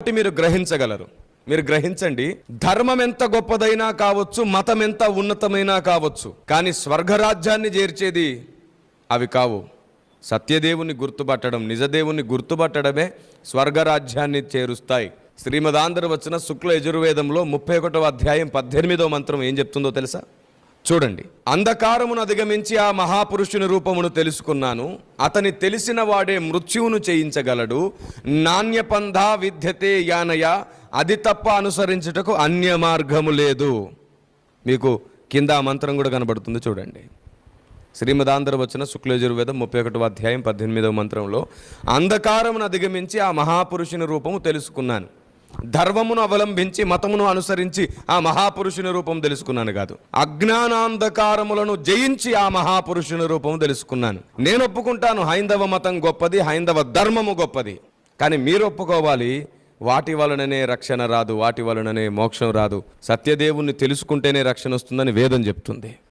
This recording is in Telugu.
కాబట్టి మీరు గ్రహించగలరు. మీరు గ్రహించండి ధర్మం ఎంత గొప్పదైనా కావచ్చు మతం ఎంత ఉన్నతమైనా కావచ్చు కానీ స్వర్గరాజ్యాన్ని చేర్చేది అవి కావు. సత్యదేవుని గుర్తుపట్టడం నిజదేవుని గుర్తుపట్టడమే స్వర్గరాజ్యాన్ని చేరుస్తాయి. శ్రీమదాంధ్ర వచ్చిన శుక్ల యజుర్వేదంలో ముప్పై ఒకటో అధ్యాయం పద్దెనిమిదో మంత్రం ఏం చెప్తుందో తెలుసా? చూడండి. అంధకారమును అధిగమించి ఆ మహాపురుషుని రూపమును తెలుసుకున్నాను. అతని తెలిసిన వాడే మృత్యువును చేయించగలడు. నాణ్యపంధ విద్యతే యానయ. అది తప్ప అనుసరించుటకు అన్య మార్గము లేదు. మీకు కింద ఆ మంత్రం కూడా కనబడుతుంది చూడండి. శ్రీమదాంధ్ర వచ్చిన శుక్లయజుర్వేదం ముప్పై ఒకటవ అధ్యాయం పద్దెనిమిదవ మంత్రంలో అంధకారమును అధిగమించి ఆ మహాపురుషుని రూపము తెలుసుకున్నాను. ధర్మమును అవలంబించి మతమును అనుసరించి ఆ మహాపురుషుని రూపం తెలుసుకున్నాను కాదు. అజ్ఞానాంధకారములను జయించి ఆ మహాపురుషుని రూపం తెలుసుకున్నాను. నేను ఒప్పుకుంటాను హైందవ మతం గొప్పది హైందవ ధర్మము గొప్పది. కానీ మీరు ఒప్పుకోవాలి వాటి వలననే రక్షణ రాదు వాటి వలననే మోక్షం రాదు. సత్యదేవుణ్ణి తెలుసుకుంటేనే రక్షణ వస్తుందని వేదం చెప్తుంది.